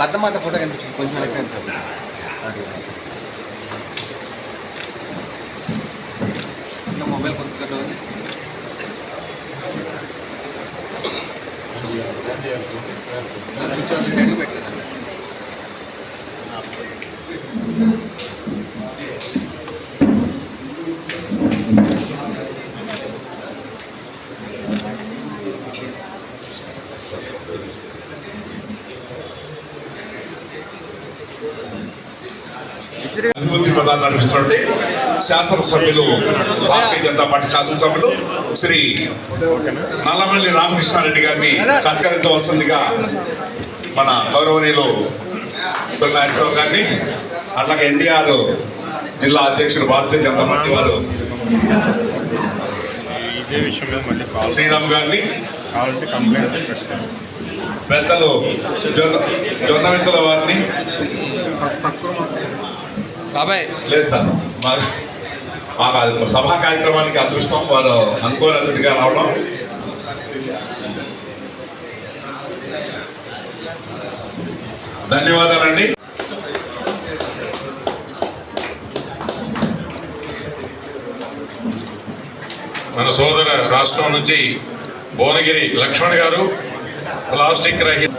బద్దమాత photo కనిపించింది కొంచెం వెనక్కి సార్ అది ఇంకా మొబైల్ కొద్దిగా రోజు సైడ్కి పెట్టలేదు ప్రధాన నడిపిస్తున్నటువంటి శాసనసభ్యులు భారతీయ జనతా పార్టీ శాసనసభ్యులు శ్రీ నల్లమల్లి రామకృష్ణారెడ్డి గారిని సత్కరించవలసిందిగా మన గౌరవనీయులు నాగేశ్వరరావు గారిని అట్లాగే ఎన్డీఆర్ జిల్లా అధ్యక్షులు భారతీయ జనతా పార్టీ వారు శ్రీరామ్ గారిని పెద్దలు జొన్న జొన్నవిత్తుల వారిని బాబాయ్. లేదు సార్. మా మా కార్య- సభా కార్యక్రమానికి అదృష్టం వారు అనుకోని అతిథిగా రావడం. ధన్యవాదాలండి. మన సోదర రాష్ట్రం నుంచి భువనగిరి లక్ష్మణ్ గారు ప్లాస్టిక్ రహిత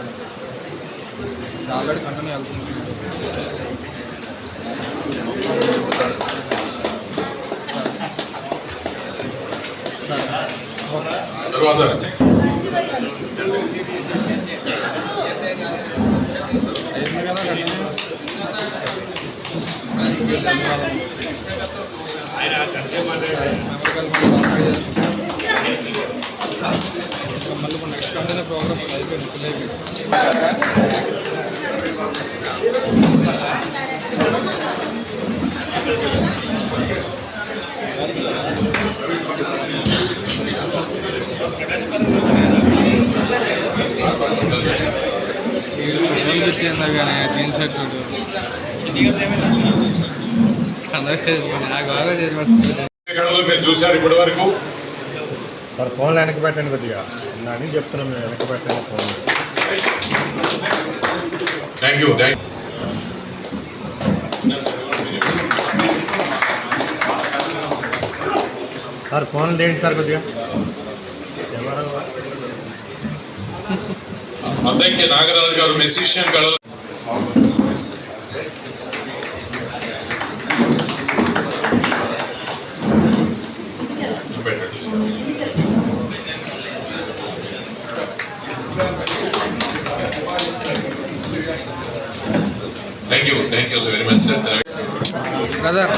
ఆల్రెడీ కంటిన్యూ అవుతుంది తర్వాత మళ్ళీ నెక్స్ట్ కంటిన్యూ ప్రోగ్రామ్ అయిపోయింది ఫుల్ అయిపోయింది ఫోన్ ఇచ్చిందా కానీ జీన్స్ షర్ట్ చూడు. మీరు చూశారు ఇప్పటి వరకు మరి ఫోన్లో వెనక పెట్టండి కొద్దిగా. అని చెప్తున్నాం మేము వెనక పెట్టండి phone thank you thank sir phone తీయండి సార్ కొద్దిగా. కెమెరా అద్దంకి నాగరాజు గారు మెసిషియన్ కళ thank you thank you very much sir brother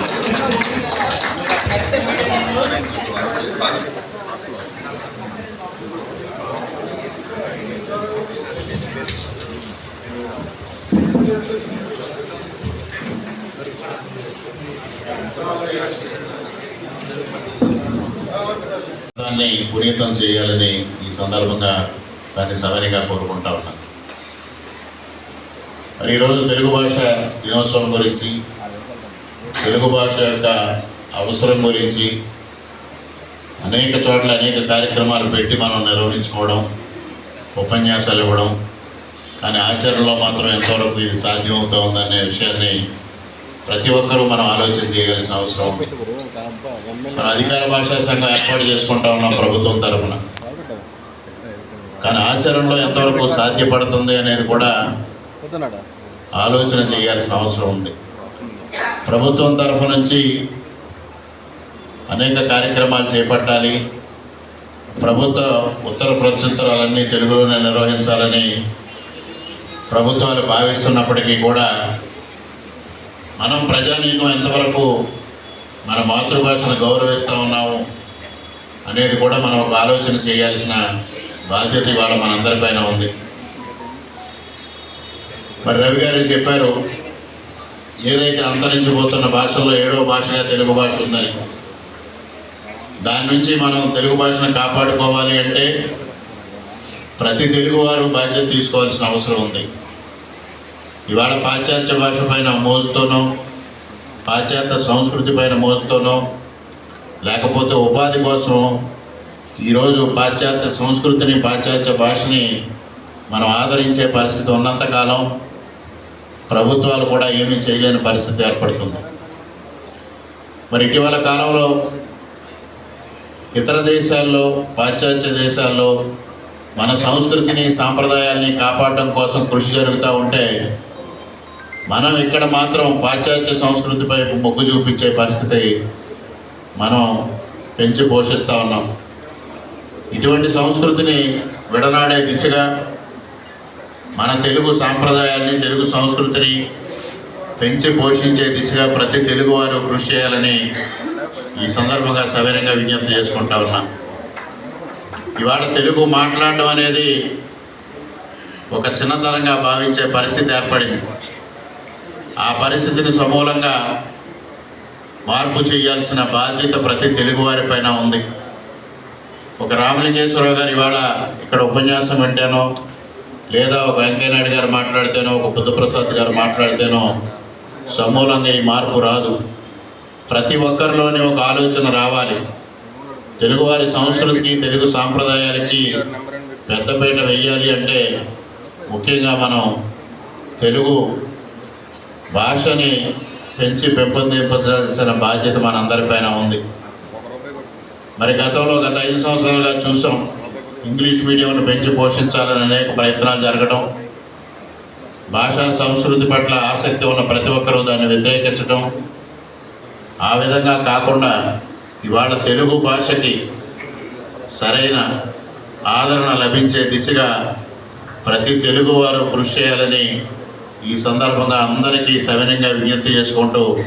దాన్ని పునీతం చేయాలని ఈ సందర్భంగా దాన్ని సవరిగా కోరుకుంటా ఉన్నాను. మరి ఈరోజు తెలుగు భాష దినోత్సవం గురించి తెలుగు భాష యొక్క అవసరం గురించి అనేక చోట్ల అనేక కార్యక్రమాలు పెట్టి మనం నిర్వహించుకోవడం ఉపన్యాసాలు ఇవ్వడం కానీ ఆచరణలో మాత్రం ఎంతవరకు ఇది సాధ్యమవుతా ఉందనే విషయాన్ని ప్రతి ఒక్కరూ మనం ఆలోచన చేయాల్సిన అవసరం ఉంది. మన అధికార భాషా సంఘం ఏర్పాటు చేసుకుంటా ఉన్నాం ప్రభుత్వం తరఫున. కానీ ఆచరణలో ఎంతవరకు సాధ్యపడుతుంది అనేది కూడా ఆలోచన చేయాల్సిన అవసరం ఉంది. ప్రభుత్వం తరఫు నుంచి అనేక కార్యక్రమాలు చేపట్టాలి. ప్రభుత్వ ఉత్తర ప్రత్యుత్తరాలన్నీ తెలుగులోనే నిర్వహించాలని ప్రభుత్వాలు భావిస్తున్నప్పటికీ కూడా మనం ప్రజానీకం ఎంతవరకు మన మాతృభాషను గౌరవిస్తూ ఉన్నాము అనేది కూడా మనం ఒక ఆలోచన చేయాల్సిన బాధ్యత ఇవాళ మనందరిపైన ఉంది. మరి రవి గారు చెప్పారు ఏదైతే అంతరించిపోతున్న భాషల్లో ఏడో భాషగా తెలుగు భాష ఉందని దాని నుంచి మనం తెలుగు భాషను కాపాడుకోవాలి అంటే ప్రతి తెలుగువారు బాధ్యత తీసుకోవాల్సిన అవసరం ఉంది. ఇవాళ పాశ్చాత్య భాష పైన మోజుతోనో పాశ్చాత్య సంస్కృతి పైన మోజుతోనో లేకపోతే ఉపాధి కోసం ఈరోజు పాశ్చాత్య సంస్కృతిని పాశ్చాత్య భాషని మనం ఆదరించే పరిస్థితి ఉన్నంతకాలం ప్రభుత్వాలు కూడా ఏమీ చేయలేని పరిస్థితి ఏర్పడుతుంది. మరి ఇటీవల కాలంలో ఇతర దేశాల్లో పాశ్చాత్య దేశాల్లో మన సంస్కృతిని సాంప్రదాయాల్ని కాపాడడం కోసం కృషి జరుగుతూ ఉంటే మనం ఇక్కడ మాత్రం పాశ్చాత్య సంస్కృతిపై మొగ్గు చూపించే పరిస్థితి మనం పెంచి పోషిస్తూ ఉన్నాం. ఇటువంటి సంస్కృతిని విడనాడే దిశగా మన తెలుగు సాంప్రదాయాల్ని తెలుగు సంస్కృతిని పెంచి పోషించే దిశగా ప్రతి తెలుగువారు కృషి చేయాలని ఈ సందర్భంగా సవినంగా విజ్ఞప్తి చేసుకుంటా ఉన్నాం. ఇవాళ తెలుగు మాట్లాడడం అనేది ఒక చిన్నతనంగా భావించే పరిస్థితి ఏర్పడింది. ఆ పరిస్థితిని సమూలంగా మార్పు చేయాల్సిన బాధ్యత ప్రతి తెలుగువారి పైన ఉంది. ఒక రామలింగేశ్వరరావు గారు ఇవాళ ఇక్కడ ఉపన్యాసం వింటానో లేదా ఒక వెంకయ్యనాయుడు గారు మాట్లాడితేనో ఒక బుద్ధప్రసాద్ గారు మాట్లాడితేనో సమూలంగా ఈ మార్పు రాదు. ప్రతి ఒక్కరిలోని ఒక ఆలోచన రావాలి. తెలుగువారి సంస్కృతికి తెలుగు సాంప్రదాయాలకి పెద్దపీట వెయ్యాలి అంటే ముఖ్యంగా మనం తెలుగు భాషని పెంచి పెంపొందించాల్సిన బాధ్యత మనందరిపైన ఉంది. మరి గతంలో గత ఐదు సంవత్సరాలుగా చూసాం ఇంగ్లీష్ మీడియంను పెంచి పోషించాలని అనేక ప్రయత్నాలు జరగడం భాషా సంస్కృతి పట్ల ఆసక్తి ఉన్న ప్రతి ఒక్కరూ దాన్ని వ్యతిరేకించడం ఆ విధంగా కాకుండా ఇవాళ తెలుగు భాషకి సరైన ఆదరణ లభించే దిశగా ప్రతి తెలుగువారు కృషి చేయాలని ఈ సందర్భంగా అందరికీ సవినంగా విజ్ఞప్తి చేసుకుంటూ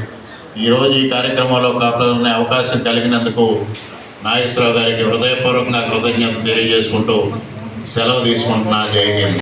ఈరోజు ఈ కార్యక్రమంలో కాపాడుకునే అవకాశం కలిగినందుకు నాగేశ్వరరావు గారికి హృదయపూర్వకంగా కృతజ్ఞతలు తెలియజేసుకుంటూ సెలవు తీసుకుంటున్నా. జై హింద్.